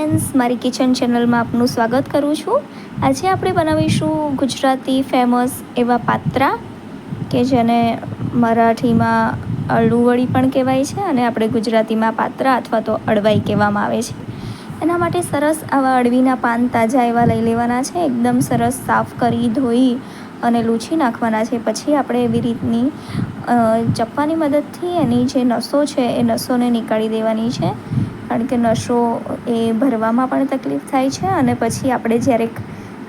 Friends, મારી kitchen ચેનલમાં આપનું સ્વાગત કરું છું. આજે આપણે બનાવીશું ગુજરાતી ફેમસ એવા પાત્રા, કે જેને મરાઠીમાં અળુવળી પણ કહેવાય છે અને આપણે ગુજરાતીમાં પાત્રા અથવા તો અળવાઈ કહેવામાં આવે છે. એના માટે સરસ આવા અળવીના પાન તાજા એવા લઈ લેવાના છે. એકદમ સરસ સાફ કરી ધોઈ અને લૂછી નાખવાના છે. પછી આપણે એવી રીતની ચપ્પાની મદદથી એની જે નસો છે એ નસોને નીકાળી દેવાની છે. કારણ કે નસો એ ભરવામાં પણ તકલીફ થાય છે અને પછી આપણે જ્યારે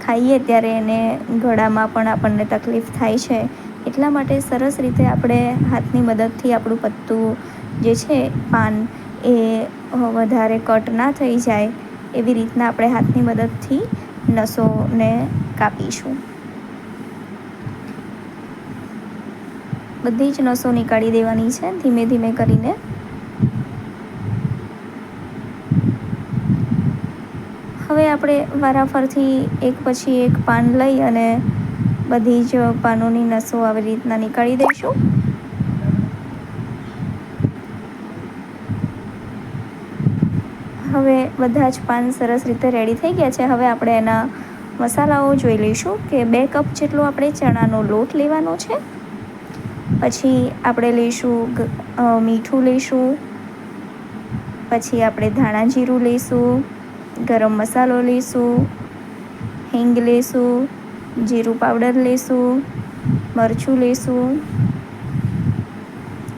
ખાઈએ ત્યારે એને ગળામાં પણ આપણને તકલીફ થાય છે. એટલા માટે સરસ રીતે આપણે હાથની મદદથી આપણું પત્તું જે છે, પાન એ વધારે કટ ના થઈ જાય એવી રીતના આપણે હાથની મદદથી નસોને કાપીશું. બધી જ નસો નીકાળી દેવાની છે ધીમે ધીમે કરીને. હવે આપણે વારાફરથી એક પછી એક પાન લઈ અને બધી જ પાનોની નસો આવી રીતના નીકાળી દઈશું. હવે બધા જ પાન સરસ રીતે રેડી થઈ ગયા છે. હવે આપણે એના મસાલાઓ જોઈ લઈશું કે બે કપ જેટલો આપણે ચણાનો લોટ લેવાનો છે. પછી આપણે લઈશું મીઠું લઈશું. પછી આપણે ધાણા જીરું લઈશું. ગરમ મસાલો લઈશું, હિંગ લઈશું, જીરું પાવડર લઈશું, મરચું લઈશું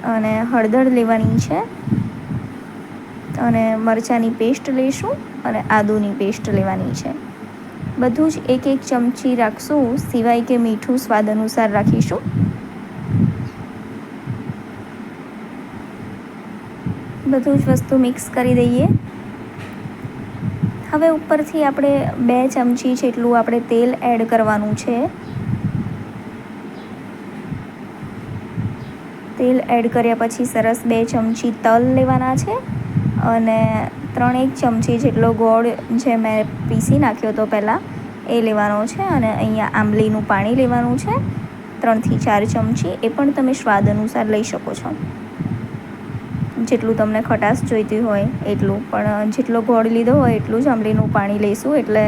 અને હળદર લેવાની છે. અને મરચાંની પેસ્ટ લઈશું અને આદુની પેસ્ટ લેવાની છે. બધું જ એક એક ચમચી રાખશું, સિવાય કે મીઠું સ્વાદ અનુસાર રાખીશું. બધું જ વસ્તુ મિક્સ કરી દઈએ. હવે ઉપરથી આપણે બે ચમચી જેટલું આપણે તેલ એડ કરવાનું છે. તેલ એડ કર્યા પછી સરસ બે ચમચી તલ લેવાના છે અને ત્રણ એક ચમચી જેટલો ગોળ જે મેં પીસી નાખ્યો હતો પહેલાં, એ લેવાનો છે અને અહીંયા આંબલીનું પાણી લેવાનું છે. ત્રણથી ચાર ચમચી, એ પણ તમે સ્વાદ અનુસાર લઈ શકો છો. જેટલું તમને ખટાશ જોઈતી હોય એટલું. પણ જેટલો ગોળ લીધો હોય એટલું જ આંબલીનું પાણી લઈશું. એટલે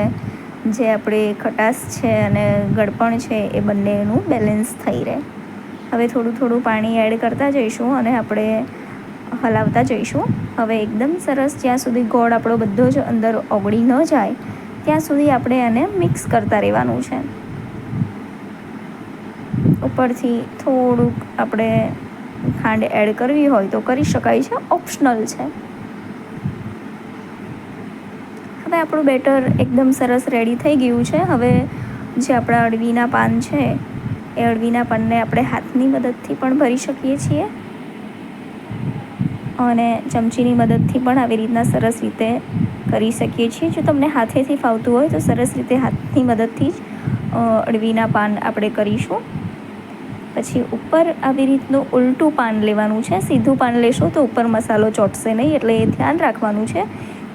જે આપણે ખટાશ છે અને ગળપણ છે એ બંનેનું બેલેન્સ થઈ રહે. હવે થોડું થોડું પાણી એડ કરતા જઈશું અને આપણે હલાવતા જઈશું. હવે એકદમ સરસ જ્યાં સુધી ગોળ આપણો બધો જ અંદર ઓગળી ન જાય, ત્યાં સુધી આપણે એને મિક્સ કરતા રહેવાનું છે. ઉપરથી થોડુંક આપણે ખાંડ એડ કરવી હોય તો કરી શકાય છે. ઓપ્શનલ છે. હવે આપણું બેટર એકદમ સરસ રેડી થઈ ગયું છે. હવે જે આપણા અળવીના પાન છે, એ અળવીના પાનને આપણે હાથની મદદથી પણ ભરી શકીએ છીએ. અને ચમચીની મદદથી પણ આવી રીતના સરસ રીતે કરી શકીએ છીએ. જો તમને હાથેથી ફાવતું હોય તો સરસ રીતે હાથની મદદથી જ અળવીના પાન આપણે કરીશું. પછી ઉપર આવી રીતનું ઉલટું પાન લેવાનું છે, સીધું પાન લેશો તો ઉપર મસાલો ચોટશે નહીં, એટલે એ ધ્યાન રાખવાનું છે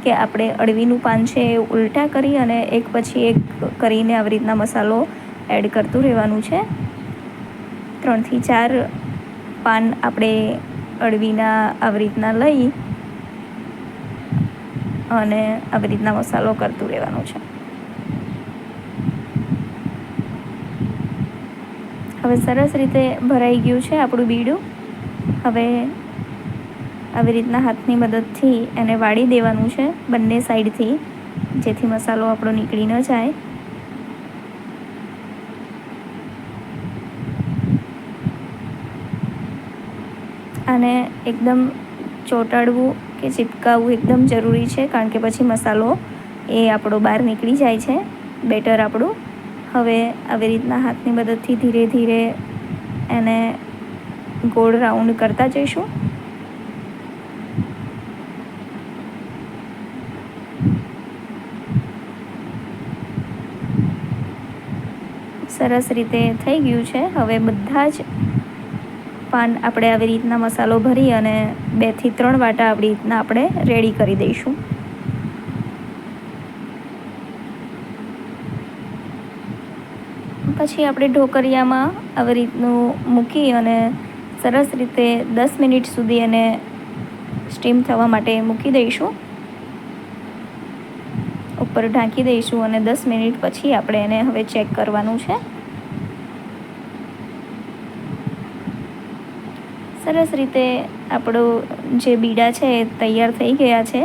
કે આપણે અળવીનું પાન છે એ ઉલટા કરી અને એક પછી એક કરીને આવી રીતના મસાલો એડ કરતું રહેવાનું છે. ત્રણથી ચાર પાન આપણે અળવીના આવી રીતના લઈ અને આવી રીતના મસાલો કરતું રહેવાનું છે. હવે સરસ રીતે ભરાઈ ગયું છે આપણું બીડું. હવે આવી રીતના હાથની મદદથી એને વાળી દેવાનું છે બંને સાઈડથી, જેથી મસાલો આપણો નીકળી ન જાય. આને એકદમ ચોંટાડવું કે ચિપકાવવું એકદમ જરૂરી છે, કારણ કે પછી મસાલો એ આપણો બહાર નીકળી જાય છે. બેટર આપણું. હવે આવી રીતના હાથની મદદથી ધીરે ધીરે એને ગોળ રાઉન્ડ કરતા જઈશું. સરસ રીતે થઈ ગયું છે. હવે બધા જ પાન આપણે આવી રીતના મસાલો ભરી અને બેથી ત્રણ વાટા આવી રીતના આપણે રેડી કરી દઈશું. પછી આપણે ઢોકરિયામાં આવી રીતનું મૂકી અને સરસ રીતે દસ મિનિટ સુધી એને સ્ટીમ થવા માટે મૂકી દઈશું. ઉપર ઢાંકી દઈશું અને દસ મિનિટ પછી આપણે એને હવે ચેક કરવાનું છે. સરસ રીતે આપણો જે બીડા છે એ તૈયાર થઈ ગયા છે.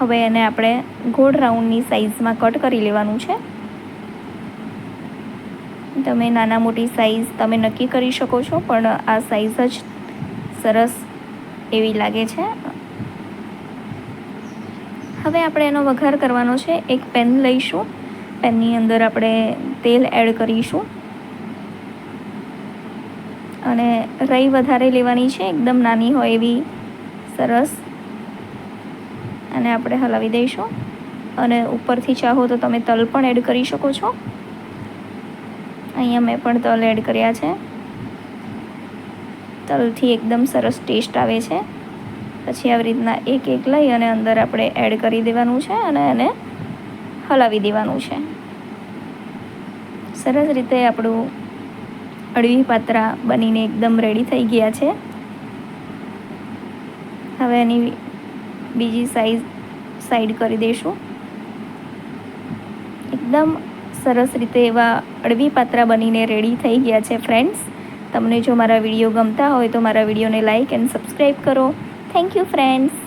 હવે એને આપણે ગોળ રાઉન્ડની સાઇઝમાં કટ કરી લેવાનું છે. તમે નાના મોટી સાઇઝ તમે નક્કી કરી શકો છો, પણ આ સાઇઝ જ સરસ એવી લાગે છે. હવે આપણે એનો વઘાર કરવાનો છે. એક પેન લઈશું. પેનની અંદર આપણે તેલ એડ કરીશું. અને રઈ વધારે લેવાની છે. એકદમ નાની હોય એવી સરસ. અને આપણે હલાવી દઈશું. અને ઉપરથી ચાહો તો તમે તલ પણ એડ કરી શકો છો. અહીંયા મેં પણ તલ એડ કર્યા છે. તલથી એકદમ સરસ ટેસ્ટ આવે છે. પછી આવી રીતના એક એક લઈ અને અંદર આપણે એડ કરી દેવાનું છે અને એને હલાવી દેવાનું છે. સરસ રીતે આપણું અળવી પાત્રા બનીને એકદમ રેડી થઈ ગયા છે. હવે એની બીજી સાઈઝ સાઈડ કરી દઈશું. એકદમ સરસ રીતે એવા અળવી પાત્રા બનીને રેડી થઈ ગયા છે ફ્રેન્ડ્સ તમને જો મારા વીડિયો ગમતા હોય તો મારા વિડીયોને લાઇક એન્ડ સબસ્ક્રાઈબ કરો. Thank you friends